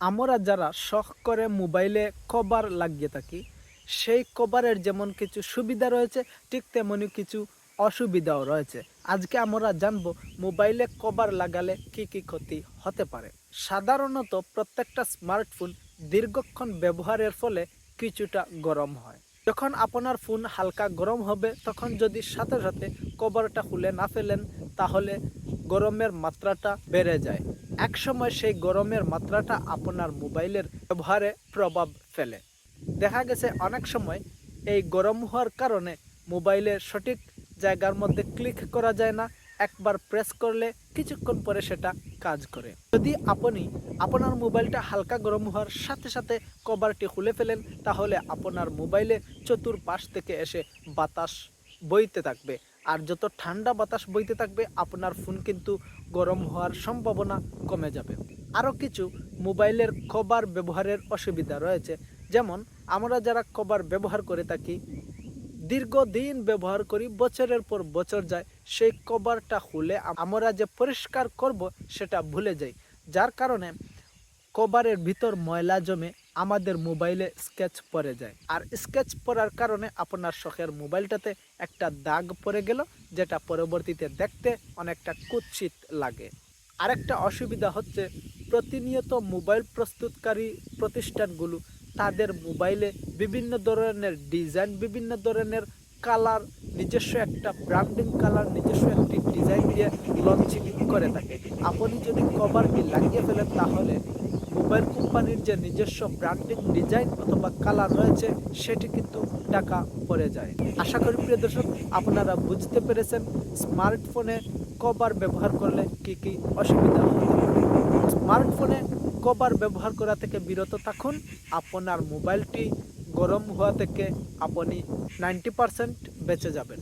আমরা যারা শখ করে মোবাইলে কভার লাগিয়ে থাকি, সেই কভারের যেমন কিছু সুবিধা রয়েছে, ঠিক তেমনই কিছু অসুবিধাও রয়েছে। আজকে আমরা জানব মোবাইলে কভার লাগালে কি কি ক্ষতি হতে পারে। সাধারণত প্রত্যেকটা স্মার্টফোন দীর্ঘক্ষণ ব্যবহারের ফলে কিছুটা গরম হয়। যখন আপনার ফোন হালকা গরম হবে, তখন যদি সাথে সাথে কভারটা খুলে না ফেলেন, তাহলে গরমের মাত্রাটা বেড়ে যায়। এক সময় সেই গরমের মাত্রাটা আপনার মোবাইলের ব্যবহারে প্রভাব ফেলে। দেখা গেছে অনেক সময় এই গরম হওয়ার কারণে মোবাইলের সঠিক জায়গার মধ্যে ক্লিক করা যায় না, একবার প্রেস করলে কিছুক্ষণ পরে সেটা কাজ করে। যদি আপনি আপনার মোবাইলটা হালকা গরম হওয়ার সাথে সাথে কভারটি খুলে ফেলেন, তাহলে আপনার মোবাইলে চতুর্পাশ থেকে এসে বাতাস বইতে থাকবে। আর যত ঠান্ডা বাতাস বইতে থাকবে, আপনার ফোন কিন্তু গরম হওয়ার সম্ভাবনা কমে যাবে। আরও কিছু মোবাইলের কভার ব্যবহারের অসুবিধা রয়েছে। যেমন, আমরা যারা কভার ব্যবহার করে থাকি, দীর্ঘদিন ব্যবহার করি, বছরের পর বছর যায়, সেই কভারটা খুলে আমরা যে পরিষ্কার করব, সেটা ভুলে যাই। যার কারণে কভারের ভিতর ময়লা জমে আমাদের মোবাইলে স্কেচ পড়ে যায়। আর স্কেচ পড়ার কারণে আপনার শখের মোবাইলটাতে একটা দাগ পড়ে গেল, যেটা পরবর্তীতে দেখতে অনেকটা কুৎসিত লাগে। আরেকটা অসুবিধা হচ্ছে, প্রতিনিয়ত মোবাইল প্রস্তুতকারী প্রতিষ্ঠানগুলো তাদের মোবাইলে বিভিন্ন ধরনের ডিজাইন, বিভিন্ন ধরনের কালার, নিজস্ব একটা ব্র্যান্ডিং কালার, নিজস্ব একটি ডিজাইন দিয়ে লঞ্চিং করে থাকে। আপনি যদি কভারটি লাগিয়ে ফেলেন, তাহলে মোবাইল কোম্পানির যে নিজস্ব ব্র্যান্ডিং ডিজাইন অথবা কালার রয়েছে, সেটি কিন্তু টাকা পড়ে যায়। আশা করি প্রিয় দর্শক, আপনারা বুঝতে পেরেছেন স্মার্টফোনে কভার ব্যবহার করলে কি কি অসুবিধা পারে স্মার্টফোনে কভার ব্যবহার করা থেকে বিরত থাকুন। আপনার মোবাইলটি গরম হওয়া থেকে আপনি নাইনটি পারসেন্ট বেঁচে যাবেন।